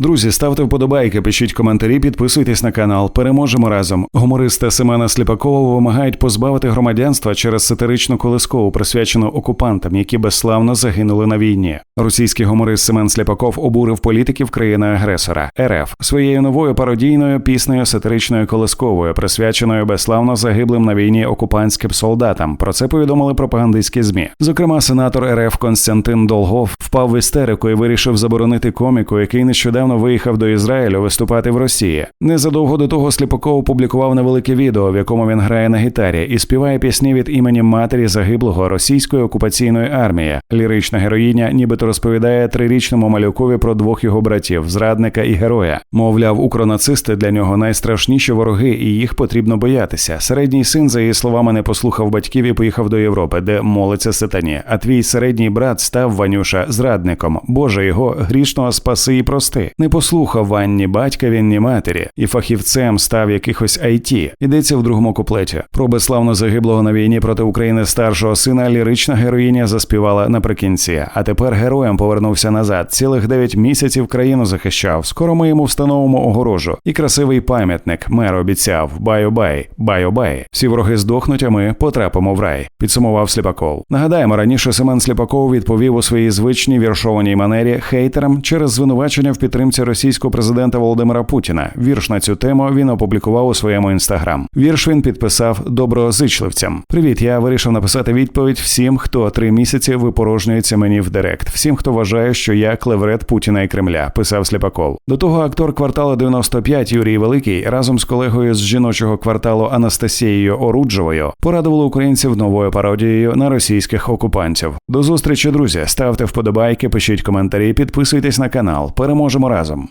Друзі, ставте вподобайки, пишіть коментарі, підписуйтесь на канал. Переможемо разом. Гумориста Семена Сліпакова вимагають позбавити громадянства через сатиричну колискову, присвячену окупантам, які безславно загинули на війні. Російський гуморист Семен Сліпаков обурив політиків країни-агресора РФ своєю новою пародійною піснею сатиричною колисковою, присвяченою безславно загиблим на війні окупантським солдатам. Про це повідомили пропагандистські змі. Зокрема, сенатор РФ Константин Долгов впав в істерику і вирішив заборонити коміку, який нещодавно виїхав до Ізраїлю виступати в Росії. Незадовго до того Сліпаков опублікував невелике відео, в якому він грає на гітарі і співає пісні від імені матері загиблого російської окупаційної армії. Лірична героїня, нібито розповідає трирічному малюкові про двох його братів, зрадника і героя. Мовляв, укронацисти для нього найстрашніші вороги, і їх потрібно боятися. Середній син, за її словами, не послухав батьків і поїхав до Європи, де молиться сатані. А твій середній брат став Ванюша зрадником. Боже його грішного спаси і прости. Не послухав Вань ні батька, він ні матері, і фахівцем став якихось IT. Йдеться в другому куплеті. Про безславно загиблого на війні проти України старшого сина лірична героїня заспівала наприкінці. А тепер героєм повернувся назад. Цілих дев'ять місяців країну захищав. Скоро ми йому встановимо огорожу. І красивий пам'ятник мер обіцяв баю-бай. Всі вороги здохнуть, а ми потрапимо в рай. Підсумував Сліпаков. Нагадаємо, раніше Семен Сліпаков відповів у своїй звичній віршованій манері хейтерам через звинувачення в підтримці російського президента Володимира Путіна. Вірш на цю тему він опублікував у своєму інстаграм. Вірш він підписав доброзичливцям. Привіт, я вирішив написати відповідь всім, хто три місяці випорожнюється мені в директ. Всім, хто вважає, що я клеврет Путіна і Кремля, писав Сліпаков. До того актор кварталу 95 Юрій Великий разом з колегою з жіночого кварталу Анастасією Оруджовою порадували українців новою пародією на російських окупантів. До зустрічі, друзі. Ставте вподобайки, пишіть коментарі, підписуйтесь на канал. Переможемо разом.